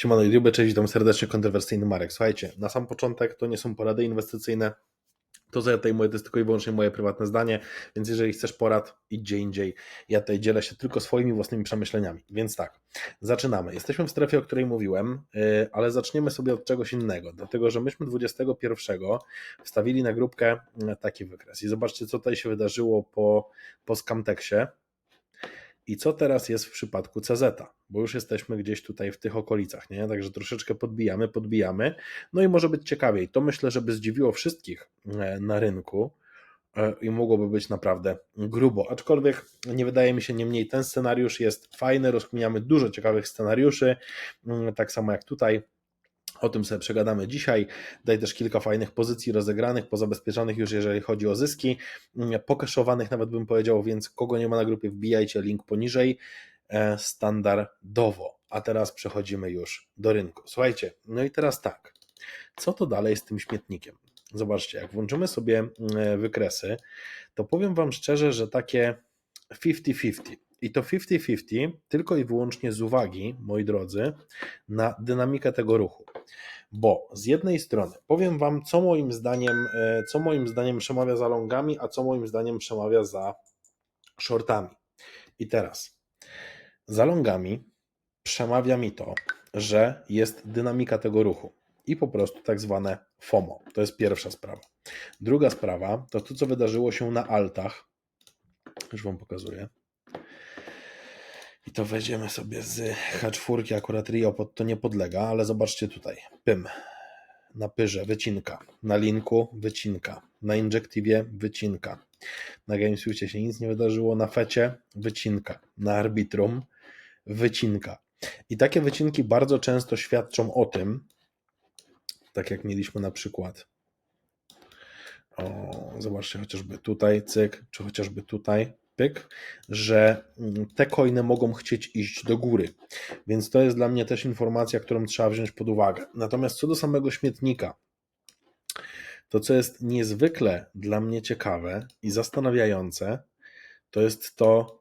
Siemano YouTube, cześć, witam serdecznie, kontrowersyjny Marek. Słuchajcie, na sam początek to nie są porady inwestycyjne, to co ja tutaj mówię, to jest tylko i wyłącznie moje prywatne zdanie, więc jeżeli chcesz porad, idź gdzie indziej. Ja tutaj dzielę się tylko swoimi własnymi przemyśleniami. Więc tak, zaczynamy. Jesteśmy w strefie, o której mówiłem, yy, ale zaczniemy sobie od czegoś innego, dlatego że myśmy 21 wstawili na grupkę yy, taki wykres i zobaczcie, co tutaj się wydarzyło po, po Scamtexie. I co teraz jest w przypadku CZ? Bo już jesteśmy gdzieś tutaj w tych okolicach, nie? Także troszeczkę podbijamy, podbijamy. No i może być ciekawiej. To myślę, żeby zdziwiło wszystkich e, na rynku e, i mogłoby być naprawdę grubo. Aczkolwiek nie wydaje mi się, niemniej ten scenariusz jest fajny. Rozkminiamy dużo ciekawych scenariuszy, mm, tak samo jak tutaj. O tym sobie przegadamy dzisiaj. Daj też kilka fajnych pozycji rozegranych, pozabezpieczonych już jeżeli chodzi o zyski, mm, pokaszowanych nawet bym powiedział, więc kogo nie ma na grupie wbijajcie link poniżej e, standardowo. A teraz przechodzimy już do rynku. Słuchajcie, no i teraz tak. Co to dalej z tym śmietnikiem? Zobaczcie, jak włączymy sobie mm, wykresy, to powiem Wam szczerze, że takie 50-50. I to 50-50 tylko i wyłącznie z uwagi, moi drodzy, na dynamikę tego ruchu. Bo z jednej strony powiem Wam, co moim zdaniem, e, co moim zdaniem przemawia za longami, a co moim zdaniem przemawia za shortami. I teraz za longami przemawia mi to, że jest dynamika tego ruchu i po prostu tak zwane FOMO. To jest pierwsza sprawa. Druga sprawa to to, co wydarzyło się na altach. Już Wam pokazuję. I to weźmiemy sobie z H4, akurat Rio pod to nie podlega, ale zobaczcie tutaj. Pym. Na pyrze wycinka. Na linku wycinka. Na injektywie wycinka. Na GameSwitchie się nic nie wydarzyło. Na fecie wycinka. Na arbitrum wycinka. I takie wycinki bardzo często świadczą o tym, tak jak mieliśmy na przykład o, zobaczcie chociażby tutaj, cyk, czy chociażby tutaj, że te coiny mogą chcieć iść do góry. Więc to jest dla mnie też informacja, którą trzeba wziąć pod uwagę. Natomiast co do samego śmietnika, to co jest niezwykle dla mnie ciekawe i zastanawiające, to jest to,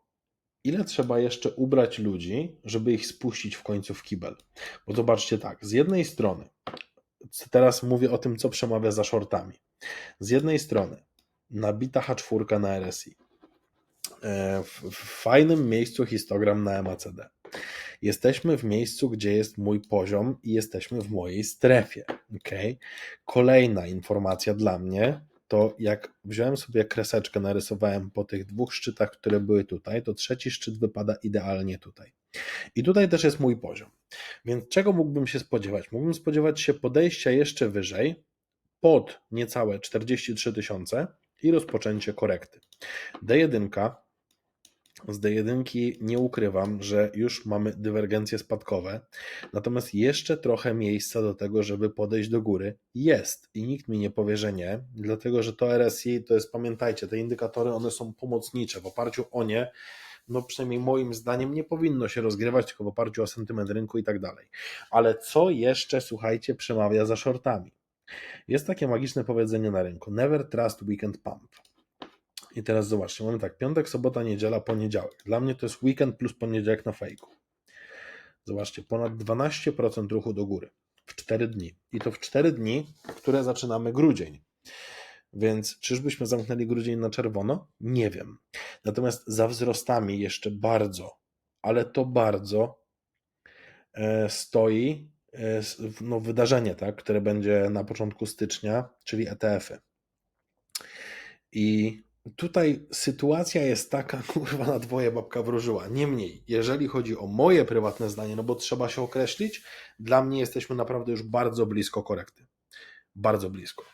ile trzeba jeszcze ubrać ludzi, żeby ich spuścić w końcu w kibel. Bo zobaczcie tak, z jednej strony, teraz mówię o tym, co przemawia za shortami. Z jednej strony, nabita H4 na RSI, w fajnym miejscu histogram na MACD. Jesteśmy w miejscu, gdzie jest mój poziom i jesteśmy w mojej strefie. Okay? Kolejna informacja dla mnie to jak wziąłem sobie kreseczkę, narysowałem po tych dwóch szczytach, które były tutaj, to trzeci szczyt wypada idealnie tutaj. I tutaj też jest mój poziom. Więc czego mógłbym się spodziewać? Mógłbym spodziewać się podejścia jeszcze wyżej, pod niecałe 43 tysiące i rozpoczęcie korekty. D1 z D1 nie ukrywam, że już mamy dywergencje spadkowe, natomiast jeszcze trochę miejsca do tego, żeby podejść do góry jest i nikt mi nie powie, że nie, dlatego że to RSI to jest, pamiętajcie, te indykatory one są pomocnicze, w oparciu o nie no przynajmniej moim zdaniem nie powinno się rozgrywać, tylko w oparciu o sentyment rynku i tak dalej. Ale co jeszcze, słuchajcie, przemawia za shortami? Jest takie magiczne powiedzenie na rynku: Never trust weekend pump. I teraz zobaczcie, mamy tak, piątek, sobota, niedziela, poniedziałek. Dla mnie to jest weekend plus poniedziałek na fejku. Zobaczcie, ponad 12% ruchu do góry w 4 dni. I to w 4 dni, które zaczynamy grudzień. Więc czyżbyśmy zamknęli grudzień na czerwono? Nie wiem. Natomiast za wzrostami jeszcze bardzo, ale to bardzo e, stoi e, no, wydarzenie, tak, które będzie na początku stycznia, czyli ETF-y. I Tutaj sytuacja jest taka, kurwa, na dwoje babka wróżyła. Niemniej, jeżeli chodzi o moje prywatne zdanie, no bo trzeba się określić, dla mnie jesteśmy naprawdę już bardzo blisko korekty. Bardzo blisko.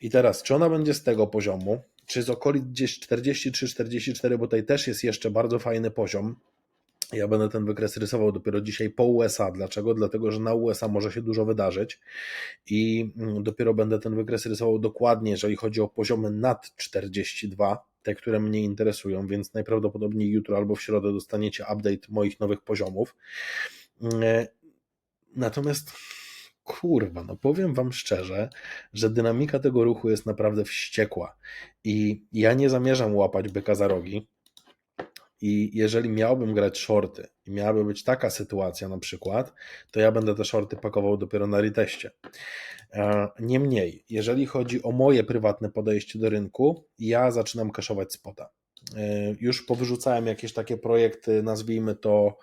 I teraz, czy ona będzie z tego poziomu, czy z okolic gdzieś 43-44, bo tutaj też jest jeszcze bardzo fajny poziom, ja będę ten wykres rysował dopiero dzisiaj po USA. Dlaczego? Dlatego, że na USA może się dużo wydarzyć i mm, dopiero będę ten wykres rysował dokładnie, jeżeli chodzi o poziomy nad 42, te, które mnie interesują, więc najprawdopodobniej jutro albo w środę dostaniecie update moich nowych poziomów. Mm, natomiast kurwa, no powiem Wam szczerze, że dynamika tego ruchu jest naprawdę wściekła i ja nie zamierzam łapać byka za rogi I jeżeli miałbym grać shorty i miałaby być taka sytuacja na przykład, to ja będę te shorty pakował dopiero na reteście. E, Niemniej, jeżeli chodzi o moje prywatne podejście do rynku, ja zaczynam kaszować spota. E, Już powyrzucałem jakieś takie projekty, nazwijmy to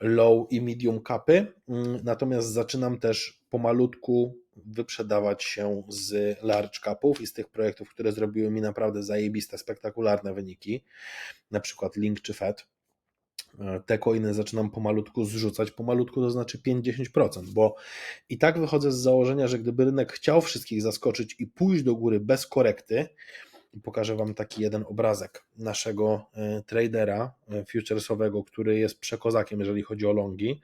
low i medium capy, mm, natomiast zaczynam też pomalutku wyprzedawać się z large capów i z tych projektów, które zrobiły mi naprawdę zajebiste, spektakularne wyniki, na przykład Link czy Fed. E, Te coiny zaczynam pomalutku zrzucać, pomalutku to znaczy 5-10%, bo i tak wychodzę z założenia, że gdyby rynek chciał wszystkich zaskoczyć i pójść do góry bez korekty, pokażę Wam taki jeden obrazek naszego e, tradera e, futuresowego, który jest przekozakiem, jeżeli chodzi o longi,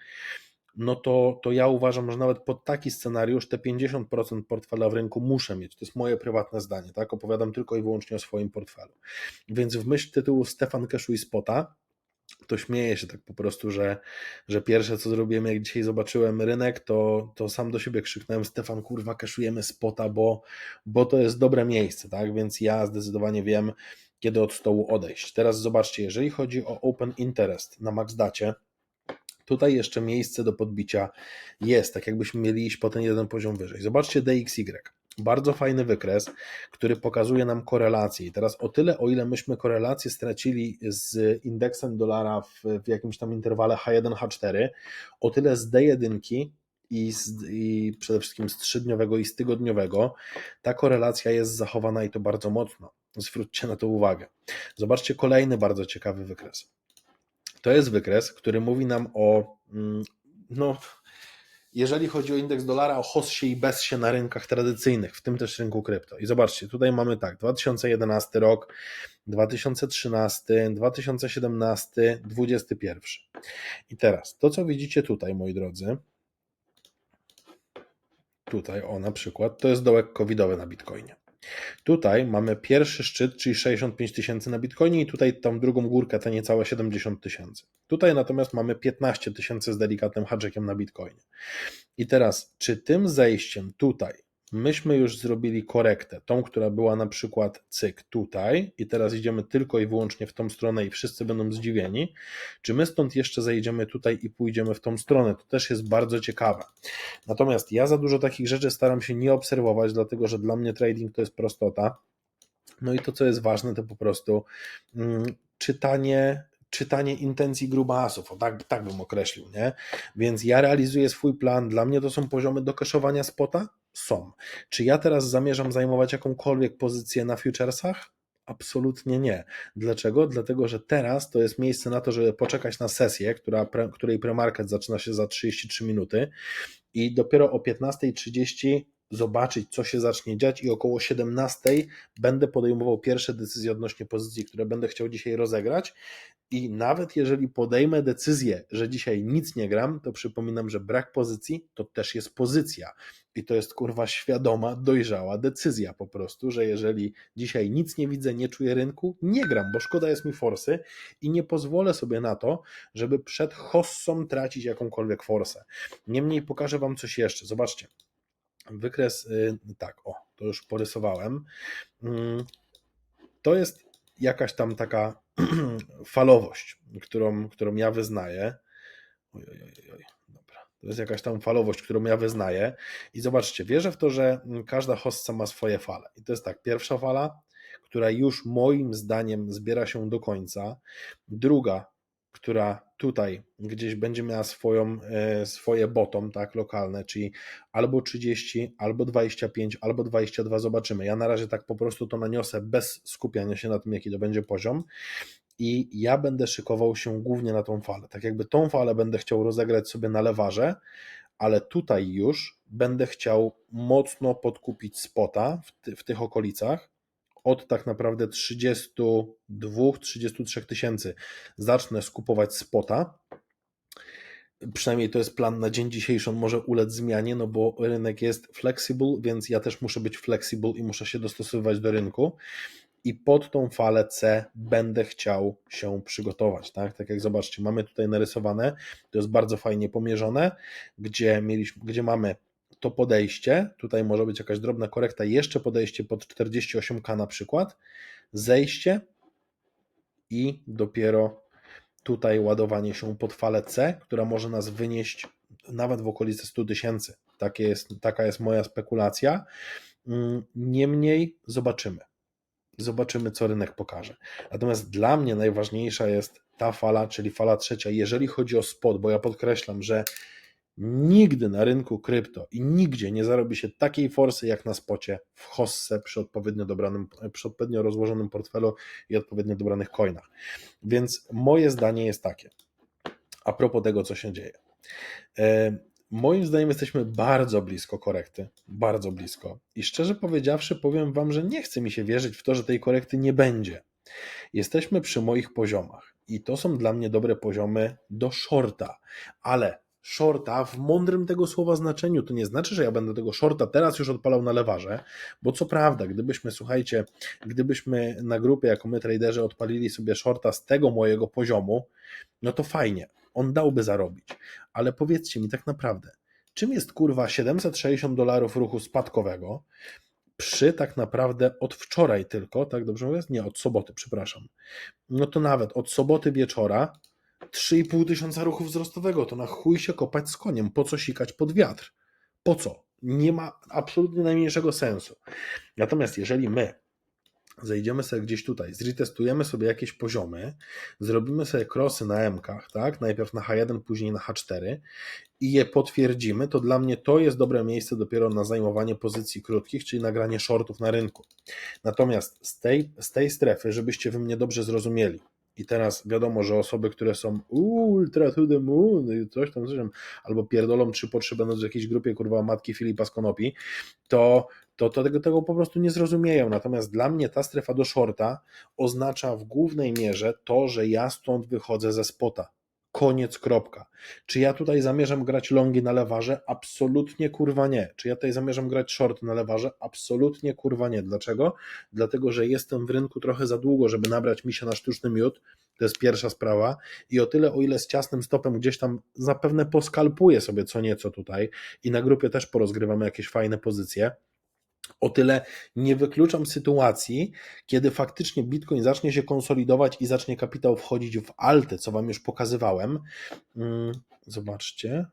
no to, to ja uważam, że nawet pod taki scenariusz te 50% portfela w rynku muszę mieć. To jest moje prywatne zdanie, tak? Opowiadam tylko i wyłącznie o swoim portfelu. Więc w myśl tytułu Stefan Keszu i Spota, to śmieję się tak po prostu, że, że pierwsze co zrobiłem, jak dzisiaj zobaczyłem rynek, to, to sam do siebie krzyknąłem, Stefan, kurwa, kaszujemy spota, bo, bo to jest dobre miejsce, tak? Więc ja zdecydowanie wiem, kiedy od stołu odejść. Teraz zobaczcie, jeżeli chodzi o Open Interest na MaxDacie, tutaj jeszcze miejsce do podbicia jest, tak jakbyśmy mieli iść po ten jeden poziom wyżej. Zobaczcie DXY. Bardzo fajny wykres, który pokazuje nam korelację. I teraz o tyle, o ile myśmy korelację stracili z indeksem dolara w, w jakimś tam interwale H1, H4, o tyle z D1 i, z, i przede wszystkim z trzydniowego i z tygodniowego ta korelacja jest zachowana i to bardzo mocno. Zwróćcie na to uwagę. Zobaczcie kolejny bardzo ciekawy wykres. To jest wykres, który mówi nam o mm, no, jeżeli chodzi o indeks dolara, o hossie i bezsie na rynkach tradycyjnych, w tym też rynku krypto. I zobaczcie, tutaj mamy tak, 2011 rok, 2013, 2017, 2021. I teraz, to co widzicie tutaj, moi drodzy, tutaj, o na przykład, to jest dołek covidowy na Bitcoinie. Tutaj mamy pierwszy szczyt, czyli 65 tysięcy na Bitcoinie i tutaj tą drugą górkę, te niecałe 70 tysięcy. Tutaj natomiast mamy 15 tysięcy z delikatnym hadżekiem na Bitcoinie. I teraz, czy tym zejściem tutaj myśmy już zrobili korektę, tą, która była na przykład cyk tutaj i teraz idziemy tylko i wyłącznie w tą stronę i wszyscy będą zdziwieni, czy my stąd jeszcze zejdziemy tutaj i pójdziemy w tą stronę, to też jest bardzo ciekawe. Natomiast ja za dużo takich rzeczy staram się nie obserwować, dlatego że dla mnie trading to jest prostota. No i to, co jest ważne, to po prostu mm, czytanie czytanie intencji grubasów, o tak, tak bym określił, nie? Więc ja realizuję swój plan, dla mnie to są poziomy do kaszowania spota? Są. Czy ja teraz zamierzam zajmować jakąkolwiek pozycję na futuresach? Absolutnie nie. Dlaczego? Dlatego, że teraz to jest miejsce na to, żeby poczekać na sesję, która, pre, której premarket zaczyna się za 33 minuty i dopiero o 15.30 zobaczyć, co się zacznie dziać i około 17 będę podejmował pierwsze decyzje odnośnie pozycji, które będę chciał dzisiaj rozegrać i nawet jeżeli podejmę decyzję, że dzisiaj nic nie gram, to przypominam, że brak pozycji to też jest pozycja i to jest kurwa świadoma, dojrzała decyzja po prostu, że jeżeli dzisiaj nic nie widzę, nie czuję rynku, nie gram, bo szkoda jest mi forsy i nie pozwolę sobie na to, żeby przed hossą tracić jakąkolwiek forsę. Niemniej pokażę Wam coś jeszcze. Zobaczcie. Wykres, y, tak, o, to już porysowałem. Mm, to jest jakaś tam taka falowość, którą, którą ja wyznaję. Oj, oj, oj, oj, dobra. To jest jakaś tam falowość, którą ja wyznaję. I zobaczcie, wierzę w to, że każda hossa ma swoje fale. I to jest tak, pierwsza fala, która już moim zdaniem zbiera się do końca. Druga, która tutaj gdzieś będzie miała swoją, e, swoje bottom, tak, lokalne, czyli albo 30, albo 25, albo 22, zobaczymy. Ja na razie tak po prostu to naniosę bez skupiania się na tym, jaki to będzie poziom i ja będę szykował się głównie na tą falę. Tak jakby tą falę będę chciał rozegrać sobie na lewarze, ale tutaj już będę chciał mocno podkupić spota w, ty, w tych okolicach, od tak naprawdę 32-33 tysięcy zacznę skupować spota. Przynajmniej to jest plan na dzień dzisiejszy, on może ulec zmianie, no bo rynek jest flexible, więc ja też muszę być flexible i muszę się dostosowywać do rynku. I pod tą falę C będę chciał się przygotować. Tak, tak jak zobaczcie, mamy tutaj narysowane, to jest bardzo fajnie pomierzone, gdzie, mieliśmy, gdzie mamy to podejście, tutaj może być jakaś drobna korekta, jeszcze podejście pod 48K na przykład, zejście i dopiero tutaj ładowanie się pod falę C, która może nas wynieść nawet w okolice 100 tysięcy. Takie jest, taka jest moja spekulacja. Mm, Niemniej zobaczymy. Zobaczymy, co rynek pokaże. Natomiast dla mnie najważniejsza jest ta fala, czyli fala trzecia, jeżeli chodzi o spot, bo ja podkreślam, że nigdy na rynku krypto i nigdzie nie zarobi się takiej forsy jak na spocie w hosse przy odpowiednio dobranym, przy odpowiednio rozłożonym portfelu i odpowiednio dobranych coinach. Więc moje zdanie jest takie, a propos tego, co się dzieje. E, Moim zdaniem jesteśmy bardzo blisko korekty, bardzo blisko. I szczerze powiedziawszy, powiem Wam, że nie chce mi się wierzyć w to, że tej korekty nie będzie. Jesteśmy przy moich poziomach i to są dla mnie dobre poziomy do shorta, ale shorta w mądrym tego słowa znaczeniu to nie znaczy, że ja będę tego shorta teraz już odpalał na lewarze, bo co prawda, gdybyśmy, słuchajcie, gdybyśmy na grupie jako my traderzy odpalili sobie shorta z tego mojego poziomu, no to fajnie, on dałby zarobić. Ale powiedzcie mi tak naprawdę, czym jest kurwa 760 dolarów ruchu spadkowego przy tak naprawdę od wczoraj tylko, tak dobrze mówię? Nie, od soboty, przepraszam. No to nawet od soboty wieczora 3,5 tysiąca ruchu wzrostowego, to na chuj się kopać z koniem, po co sikać pod wiatr? Po co? Nie ma absolutnie najmniejszego sensu. Natomiast jeżeli my zejdziemy sobie gdzieś tutaj, zretestujemy sobie jakieś poziomy, zrobimy sobie krosy na M-kach, tak? Najpierw na H1, później na H4 i je potwierdzimy, to dla mnie to jest dobre miejsce dopiero na zajmowanie pozycji krótkich, czyli nagranie shortów na rynku. Natomiast z tej, z tej strefy, żebyście wy mnie dobrze zrozumieli, i teraz wiadomo, że osoby, które są ultra to the moon, i coś tam, coś tam, albo pierdolą trzy po trzy, będąc w jakiejś grupie, kurwa, matki Filipa z Konopi, to, to, to tego, tego po prostu nie zrozumieją. Natomiast dla mnie ta strefa do shorta oznacza w głównej mierze to, że ja stąd wychodzę ze spota. Koniec, kropka. Czy ja tutaj zamierzam grać longi na lewarze? Absolutnie kurwa nie. Czy ja tutaj zamierzam grać short na lewarze? Absolutnie kurwa nie. Dlaczego? Dlatego, że jestem w rynku trochę za długo, żeby nabrać mi się na sztuczny miód. To jest pierwsza sprawa. I o tyle, o ile z ciasnym stopem gdzieś tam zapewne poskalpuję sobie co nieco tutaj i na grupie też porozgrywamy jakieś fajne pozycje. O tyle nie wykluczam sytuacji, kiedy faktycznie Bitcoin zacznie się konsolidować i zacznie kapitał wchodzić w alty, co Wam już pokazywałem. Mm, Zobaczcie.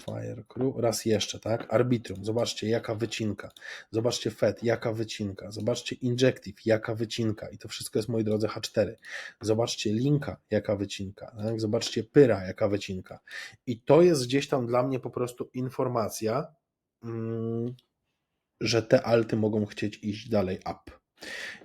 Fire Crew, raz jeszcze, tak? Arbitrum, zobaczcie jaka wycinka. Zobaczcie Fed, jaka wycinka. Zobaczcie Injective, jaka wycinka. I to wszystko jest, moi drodzy, H4. Zobaczcie Linka, jaka wycinka. Tak? Zobaczcie Pyra, jaka wycinka. I to jest gdzieś tam dla mnie po prostu informacja, mm, że te alty mogą chcieć iść dalej up.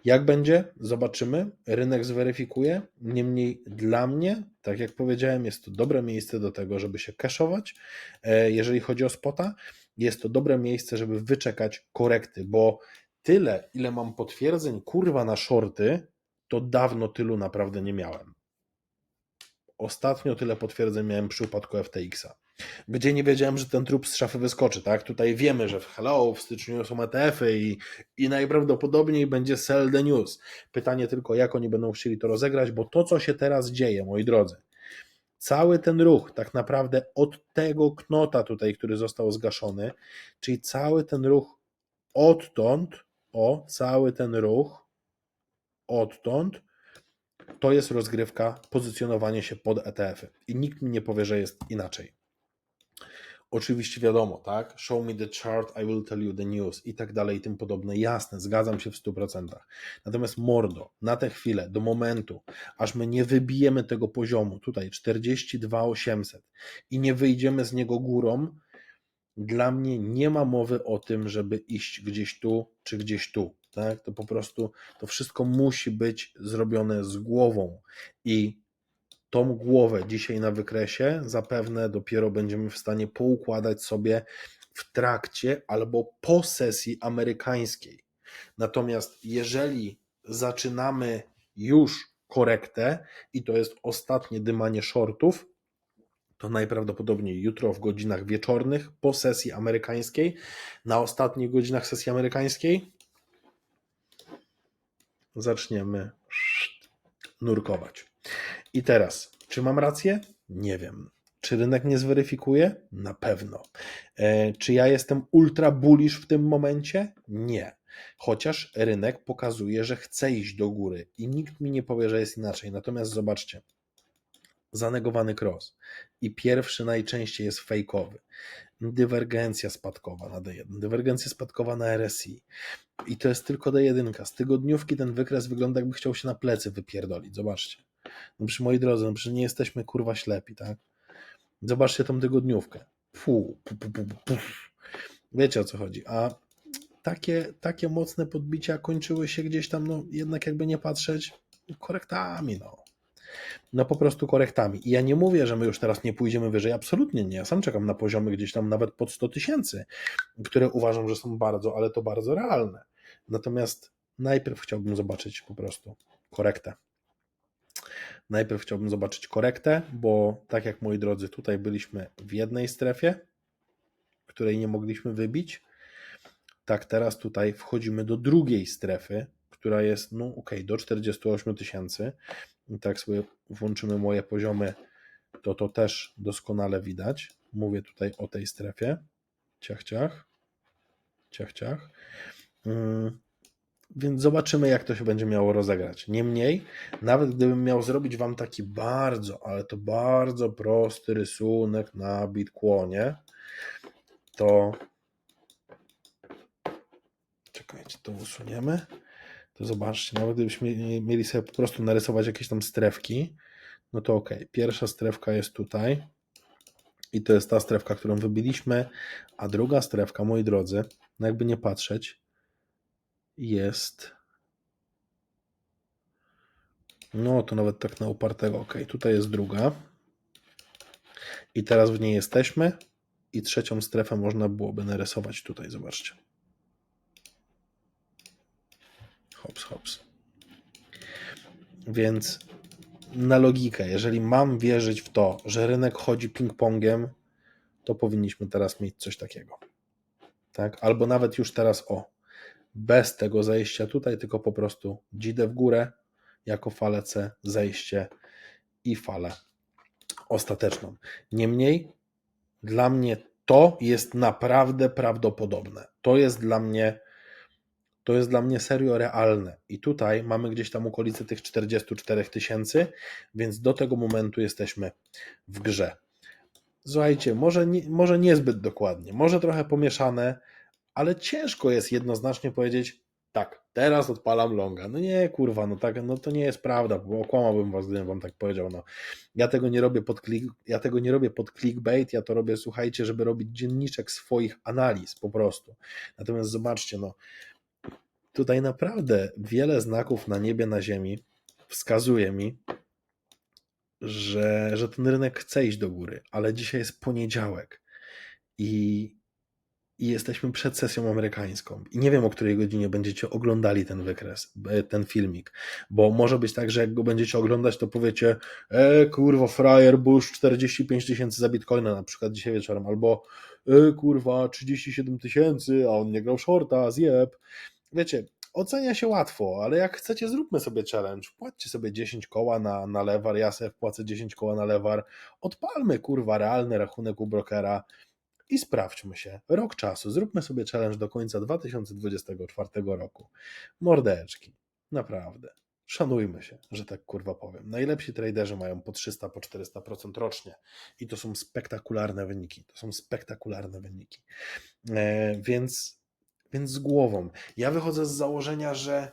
Jak będzie? Zobaczymy. Rynek zweryfikuje. Niemniej dla mnie, tak jak powiedziałem, jest to dobre miejsce do tego, żeby się cashować. E, Jeżeli chodzi o spota, jest to dobre miejsce, żeby wyczekać korekty, bo tyle, ile mam potwierdzeń kurwa na shorty, to dawno tylu naprawdę nie miałem. Ostatnio tyle potwierdzeń miałem przy upadku FTX-a gdzie nie wiedziałem, że ten trup z szafy wyskoczy, tak? Tutaj wiemy, że w Hello w styczniu są ETF-y i, i najprawdopodobniej będzie sell the news. Pytanie tylko, jak oni będą chcieli to rozegrać, bo to, co się teraz dzieje, moi drodzy, cały ten ruch, tak naprawdę od tego knota tutaj, który został zgaszony, czyli cały ten ruch odtąd, o, cały ten ruch odtąd, to jest rozgrywka, pozycjonowanie się pod ETF-y. I nikt mi nie powie, że jest inaczej. Oczywiście wiadomo, tak? Show me the chart, I will tell you the news i tak dalej i tym podobne. Jasne, zgadzam się w 100%. Natomiast mordo, na tę chwilę, do momentu, aż my nie wybijemy tego poziomu, tutaj 42800 i nie wyjdziemy z niego górą, dla mnie nie ma mowy o tym, żeby iść gdzieś tu czy gdzieś tu. Tak? To po prostu to wszystko musi być zrobione z głową i tą głowę dzisiaj na wykresie zapewne dopiero będziemy w stanie poukładać sobie w trakcie albo po sesji amerykańskiej. Natomiast jeżeli zaczynamy już korektę i to jest ostatnie dymanie shortów, to najprawdopodobniej jutro w godzinach wieczornych po sesji amerykańskiej, na ostatnich godzinach sesji amerykańskiej zaczniemy nurkować. I teraz, czy mam rację? Nie wiem. Czy rynek nie zweryfikuje? Na pewno. E, czy ja jestem ultra bullish w tym momencie? Nie. Chociaż rynek pokazuje, że chce iść do góry i nikt mi nie powie, że jest inaczej. Natomiast zobaczcie, zanegowany cross i pierwszy najczęściej jest fejkowy. Dywergencja spadkowa na D1, dywergencja spadkowa na RSI i to jest tylko D1. Z tygodniówki ten wykres wygląda jakby chciał się na plecy wypierdolić, zobaczcie. No przy moi drodzy, no przecież nie jesteśmy kurwa ślepi, tak? Zobaczcie tą tygodniówkę. Fu, pu, pu, pu, pu. Wiecie o co chodzi. A takie, takie mocne podbicia kończyły się gdzieś tam, no jednak jakby nie patrzeć, korektami, no. No po prostu korektami. I ja nie mówię, że my już teraz nie pójdziemy wyżej, absolutnie nie. Ja sam czekam na poziomy gdzieś tam nawet pod 100 tysięcy, które uważam, że są bardzo, ale to bardzo realne. Natomiast najpierw chciałbym zobaczyć po prostu korektę. Najpierw chciałbym zobaczyć korektę, bo tak jak moi drodzy, tutaj byliśmy w jednej strefie, której nie mogliśmy wybić. Tak, teraz tutaj wchodzimy do drugiej strefy, która jest, no ok, do 48 tysięcy. I tak sobie włączymy moje poziomy, to to też doskonale widać. Mówię tutaj o tej strefie. Ciach, ciach. Ciach, ciach. Mm, Więc zobaczymy, jak to się będzie miało rozegrać. Niemniej, nawet gdybym miał zrobić Wam taki bardzo, ale to bardzo prosty rysunek na Bitcoinie, to czekajcie, to usuniemy. To zobaczcie, nawet gdybyśmy mieli sobie po prostu narysować jakieś tam strefki, no to ok. Pierwsza strefka jest tutaj i to jest ta strefka, którą wybiliśmy, a druga strefka, moi drodzy, no jakby nie patrzeć, jest no to nawet tak na upartego, ok. Tutaj jest druga i teraz w niej jesteśmy i trzecią strefę można byłoby narysować tutaj, zobaczcie. Hops, hops. Więc na logikę, jeżeli mam wierzyć w to, że rynek chodzi ping-pongiem, to powinniśmy teraz mieć coś takiego. Tak? Albo nawet już teraz o, bez tego zejścia tutaj, tylko po prostu dzidę w górę jako falę C, zejście i falę ostateczną. Niemniej dla mnie to jest naprawdę prawdopodobne. To jest dla mnie to jest dla mnie serio realne. I tutaj mamy gdzieś tam okolice tych 44 tysięcy, więc do tego momentu jesteśmy w grze. Słuchajcie, może, nie, może niezbyt dokładnie, może trochę pomieszane, ale ciężko jest jednoznacznie powiedzieć, tak, teraz odpalam longa. No nie, kurwa, no tak, no to nie jest prawda, bo okłamałbym was, gdybym wam tak powiedział. No. Ja tego nie robię pod click, ja tego nie robię pod clickbait, ja to robię, słuchajcie, żeby robić dzienniczek swoich analiz po prostu. Natomiast zobaczcie, no, tutaj naprawdę wiele znaków na niebie, na ziemi wskazuje mi, że, że ten rynek chce iść do góry, ale dzisiaj jest poniedziałek i, i jesteśmy przed sesją amerykańską. I nie wiem, o której godzinie będziecie oglądali ten wykres, e, ten filmik, bo może być tak, że jak go będziecie oglądać, to powiecie, e, kurwa, frajer Bush 45 tysięcy za bitcoina na przykład dzisiaj wieczorem, albo e, kurwa, 37 tysięcy, a on nie grał shorta, zjeb. Wiecie, ocenia się łatwo, ale jak chcecie, zróbmy sobie challenge. Wpłaccie sobie 10 koła na, na lewar, ja sobie wpłacę 10 koła na lewar. Odpalmy kurwa realny rachunek u brokera i sprawdźmy się. Rok czasu. Zróbmy sobie challenge do końca 2024 roku. Mordeczki. Naprawdę. Szanujmy się, że tak kurwa powiem. Najlepsi traderzy mają po 300, po 400% rocznie i to są spektakularne wyniki. To są spektakularne wyniki. E, więc więc z głową. Ja wychodzę z założenia, że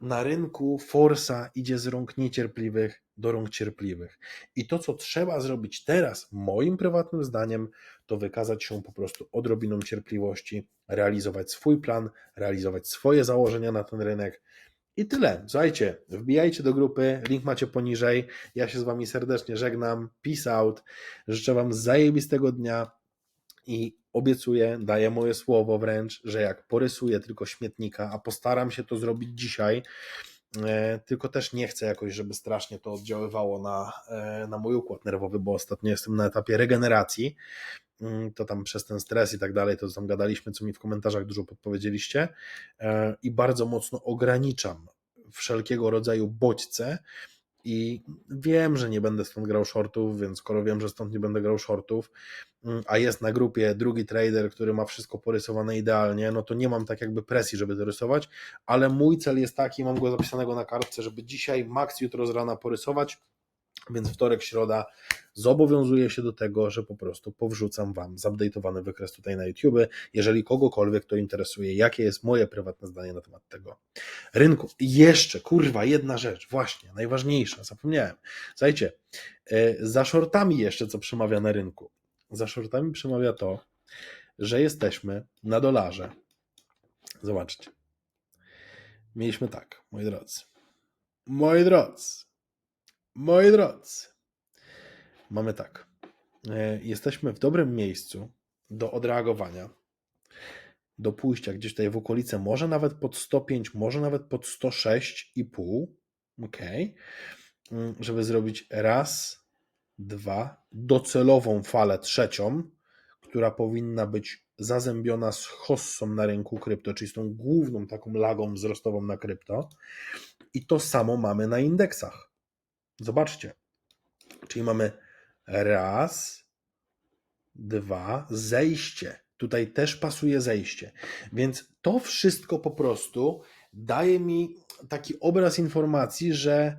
na rynku forsa idzie z rąk niecierpliwych do rąk cierpliwych. I to, co trzeba zrobić teraz, moim prywatnym zdaniem, to wykazać się po prostu odrobiną cierpliwości, realizować swój plan, realizować swoje założenia na ten rynek. I tyle. Słuchajcie, wbijajcie do grupy, link macie poniżej. Ja się z Wami serdecznie żegnam. Peace out. Życzę Wam zajebistego dnia i obiecuję, daję moje słowo wręcz, że jak porysuję tylko śmietnika, a postaram się to zrobić dzisiaj, tylko też nie chcę jakoś, żeby strasznie to oddziaływało na, e, na mój układ nerwowy, bo ostatnio jestem na etapie regeneracji, Mm, to tam przez ten stres i tak dalej, to tam gadaliśmy, co mi w komentarzach dużo podpowiedzieliście. E, i bardzo mocno ograniczam wszelkiego rodzaju bodźce, i wiem, że nie będę stąd grał shortów, więc skoro wiem, że stąd nie będę grał shortów, mm, a jest na grupie drugi trader, który ma wszystko porysowane idealnie, no to nie mam tak jakby presji, żeby to rysować, ale mój cel jest taki, mam go zapisanego na kartce, żeby dzisiaj, max jutro z rana porysować, Więc wtorek, środa zobowiązuję się do tego, że po prostu powrzucam Wam zupdate'owany wykres tutaj na YouTube, jeżeli kogokolwiek to interesuje, jakie jest moje prywatne zdanie na temat tego rynku. I jeszcze, kurwa, jedna rzecz, właśnie, najważniejsza, zapomniałem. Słuchajcie, e, za shortami jeszcze, co przemawia na rynku. Za shortami przemawia to, że jesteśmy na dolarze. Zobaczcie. Mieliśmy tak, moi drodzy. Moi drodzy. Moi drodzy. Mamy tak. E, Jesteśmy w dobrym miejscu do odreagowania, do pójścia gdzieś tutaj w okolice, może nawet pod 105, może nawet pod 106,5. Ok. Mm, Żeby zrobić raz, dwa, docelową falę trzecią, która powinna być zazębiona z hossą na rynku krypto, czyli z tą główną taką lagą wzrostową na krypto. I to samo mamy na indeksach. Zobaczcie. Czyli mamy raz, dwa, zejście. Tutaj też pasuje zejście. Więc to wszystko po prostu daje mi taki obraz informacji, że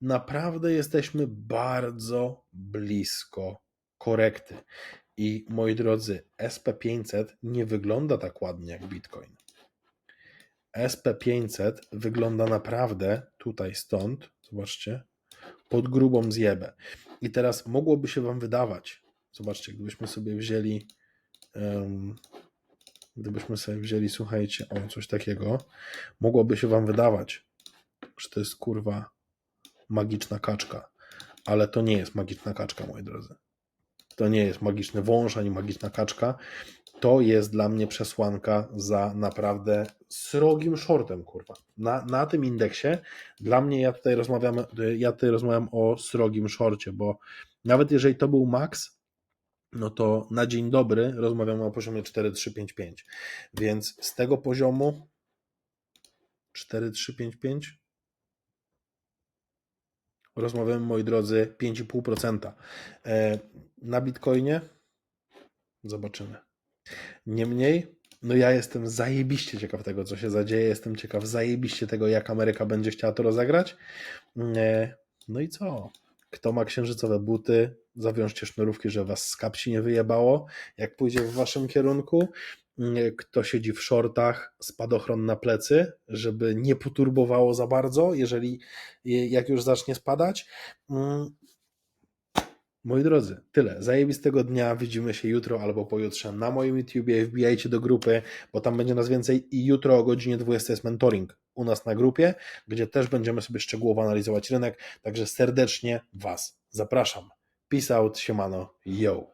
naprawdę jesteśmy bardzo blisko korekty. I moi drodzy, SP500 nie wygląda tak ładnie jak Bitcoin. SP500 wygląda naprawdę tutaj stąd, zobaczcie, pod grubą zjebę. I teraz mogłoby się Wam wydawać, zobaczcie, gdybyśmy sobie wzięli, em, gdybyśmy sobie wzięli, słuchajcie, o coś takiego, mogłoby się Wam wydawać, że to jest kurwa magiczna kaczka, ale to nie jest magiczna kaczka, moi drodzy. To nie jest magiczny wąż ani magiczna kaczka. To jest dla mnie przesłanka za naprawdę srogim shortem, kurwa. Na, na tym indeksie dla mnie ja tutaj rozmawiam, ja tutaj rozmawiam o srogim shorcie, bo nawet jeżeli to był max, no to na dzień dobry rozmawiamy o poziomie 4355. Więc z tego poziomu 4355 rozmawiamy, moi drodzy, 5,5%. E, Na Bitcoinie zobaczymy. Niemniej, no ja jestem zajebiście ciekaw tego, co się zadzieje. Jestem ciekaw zajebiście tego, jak Ameryka będzie chciała to rozegrać. E, No i co? Kto ma księżycowe buty, zawiążcie sznurówki, że was z kapsi nie wyjebało, jak pójdzie w waszym kierunku. E, Kto siedzi w shortach, spadochron na plecy, żeby nie poturbowało za bardzo, jeżeli jak już zacznie spadać. Moi drodzy, tyle. Zajebistego dnia. Widzimy się jutro albo pojutrze na moim YouTubie. Wbijajcie do grupy, bo tam będzie nas więcej. I jutro o godzinie 20 jest mentoring u nas na grupie, gdzie też będziemy sobie szczegółowo analizować rynek. Także serdecznie Was zapraszam. Peace out, siemano, yo.